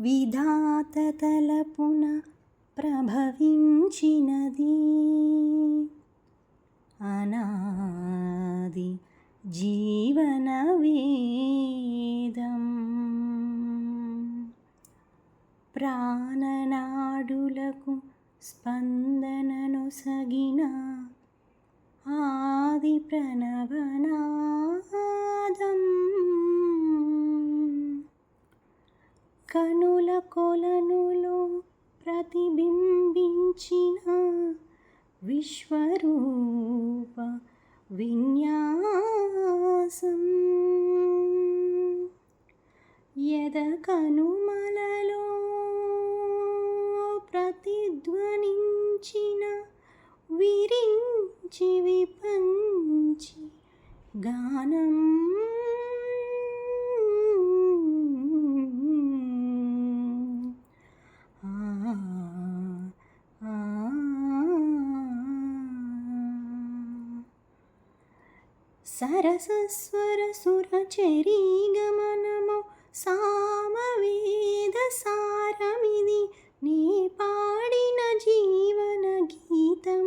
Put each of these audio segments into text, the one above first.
విధాత తలపున ప్రభవించినది. అనాది జీవన వేదం. ప్రాణనాడులకు స్పందననుసగిన ఆది ప్రణవనా కనుల కొలనులో ప్రతిబింబించిన విశ్వరూప విన్యాసం. యద కనుమలలో ప్రతిధ్వనించిన విరించి విపంచి గానం సరసస్వర సురచరీ గమనము సామవేద సారమిది నీ పాడిన జీవన గీతం.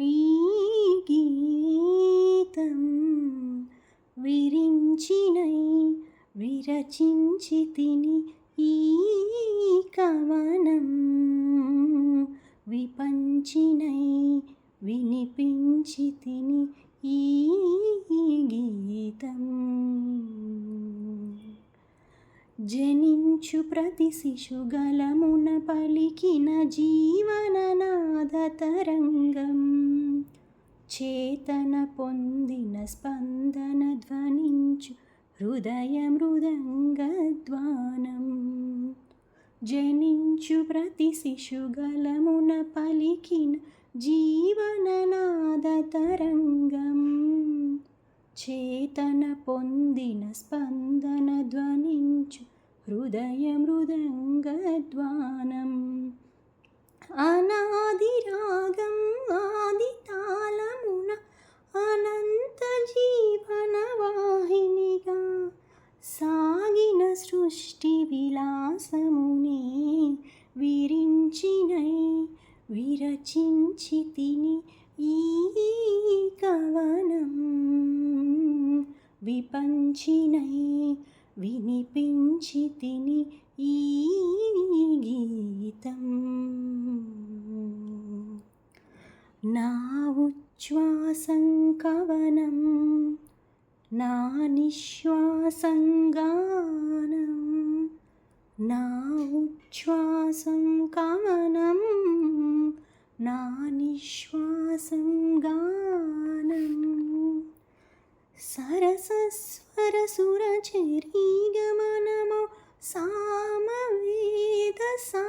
ఈ గీతం విరించినై విరచించి తిని ఈ కవనం. విపంచినై వినిపించి తిని ఈ గీతం జనించు ప్రతి శిశుగలమున పలికిన జీవననాద తరంగం చేతన పొందిన స్పందన ధ్వనించు హృదయ మృదంగద్వానం జనించు ప్రతి శిశుగలమున పలికిన జీవననాద తరంగం చేతన పొందిన స్పందన ధ్వనించు హృదయ మృదంగద్వానం అనాది రాగం ఆది తాళమున అనంత జీవన వాహినిగా సాగిన సృష్టి విలాసమునే విరించినై విరచించి తిని ఈ కవనం విపంచినై వినిపించి తిని ఈ గీతం. నా ఉచ్ఛ్వాసం కవనం నా నిశ్వాసం గానం నా ఉచ్ఛ్వాసం కవనం నా నిశ్వాసం గానం. సరసస్వరసురచరీగమనమో సామవేద సా